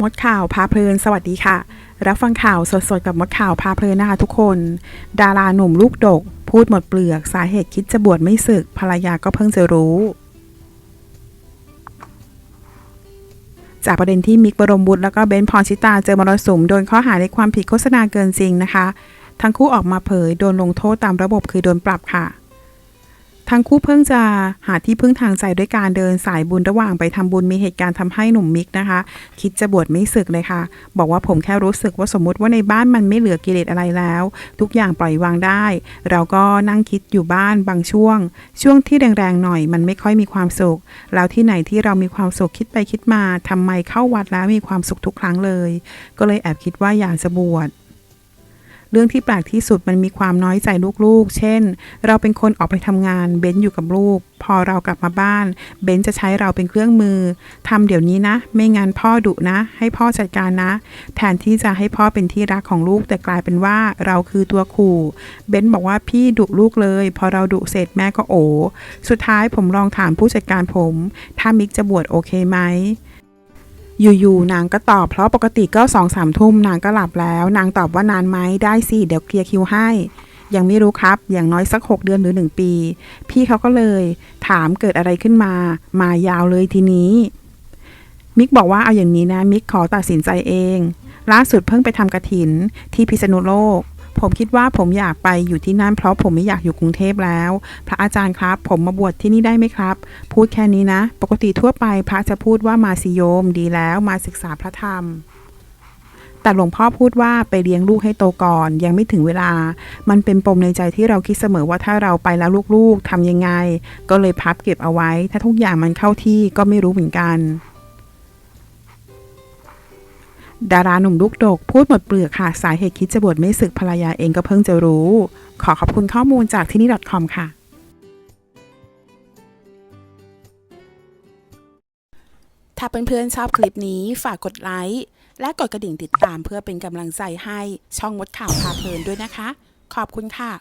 มดข่าวพาเพลิน สวัสดีค่ะ รับฟังข่าวสดๆ กับมดข่าวพาเพลินนะคะทุกคน ดาราหนุ่มลูกดก พูดหมดเปลือก สาเหตุคิดจะบวชไม่สึกภรรยาก็เพิ่งจะรู้ จากประเด็นที่มิกบรมบุตรแล้วก็เบนซ์พรชิตาเจอมรสุมโดนข้อหาในความผิดโฆษณาเกินจริงนะคะ ทั้งคู่ออกมาเผยโดนลงโทษตามระบบคือโดนปรับค่ะ ทั้งคู่เพิ่งจะหาที่พึ่งทางใจด้วยการเดินสายบุญระหว่างไปทำบุญมีเหตุการณ์ทำให้หนุ่มมิกนะคะ คิดจะบวชไม่สึกเลยค่ะ บอกว่าผมแค่รู้สึกว่าสมมติว่าในบ้านมันไม่เหลือกิเลสอะไรแล้ว ทุกอย่างปล่อยวางได้ เราก็นั่งคิดอยู่บ้านบางช่วง ช่วงที่แรงๆหน่อยมันไม่ค่อยมีความสุข แล้วที่ไหนที่เรามีความสุขคิดไปคิดมาทำไมเข้าวัดแล้วมีความสุขทุกครั้งเลย ก็เลยแอบคิดว่าอยากจะบวช เรื่องที่แปลกที่สุดมันมีความน้อยใจลูกๆ เช่น เราเป็นคนออกไปทำงานเบนซ์อยู่กับลูก พอเรากลับมาบ้าน เบนซ์จะใช้เราเป็นเครื่องมือทำเดี๋ยวนี้นะ ไม่งั้นพ่อดุนะ ให้พ่อจัดการนะ แทนที่จะให้พ่อเป็นที่รักของลูก แต่กลายเป็นว่าเราคือตัวขู่เบนซ์บอกว่าพี่ดุลูกเลย พอเราดุเสร็จแม่ก็โอสุดท้ายผมลองถามผู้จัดการผม ถ้ามิกจะบวชโอเคไหม อยู่ๆนางก็ตอบเพราะปกติก็สองสามทุ่มนางก็หลับแล้ว นางตอบว่านานไหมได้สิเดี๋ยวเคลียร์คิวให้ ยังไม่รู้ครับ อย่างน้อยสัก 6 เดือนหรือ 1 ปี พี่เขาก็เลย ถามเกิดอะไรขึ้นมา มายาวเลยทีนี้ มิกบอกว่าเอาอย่างนี้นะ มิกขอตัดสินใจเอง ล่าสุดเพิ่งไปทำกระถินที่พิษณุโลก ผมคิดว่าผมอยากไปอยู่ที่นั่นเพราะผมไม่อยากอยู่กรุงเทพแล้ว พระอาจารย์ครับ ผมมาบวชที่นี่ได้ไหมครับ พูดแค่นี้นะ ปกติทั่วไปพระจะพูดว่ามาสิโยมดีแล้วมาศึกษาพระธรรมแต่หลวงพ่อพูดว่าไปเลี้ยงลูกให้โตก่อนยังไม่ถึงเวลา มันเป็นปมในใจที่เราคิดเสมอว่าถ้าเราไปแล้วลูกๆทำยังไง ก็เลยพับเก็บเอาไว้ ถ้าทุกอย่างมันเข้าที่ก็ไม่รู้เหมือนกัน ดาราหนุ่มลูกดกพูดหมดเปลือกค่ะ สาเหตุคิดจะบวชไม่สึกภรรยาเองก็เพิ่งจะรู้ ขอขอบคุณข้อมูลจากที่นี่ .com ค่ะ ถ้าเพื่อนๆชอบคลิปนี้ฝากกดไลค์และกดกระดิ่งติดตามเพื่อเป็นกำลังใจให้ช่องมดข่าวพาเพลินด้วยนะคะ ขอบคุณค่ะ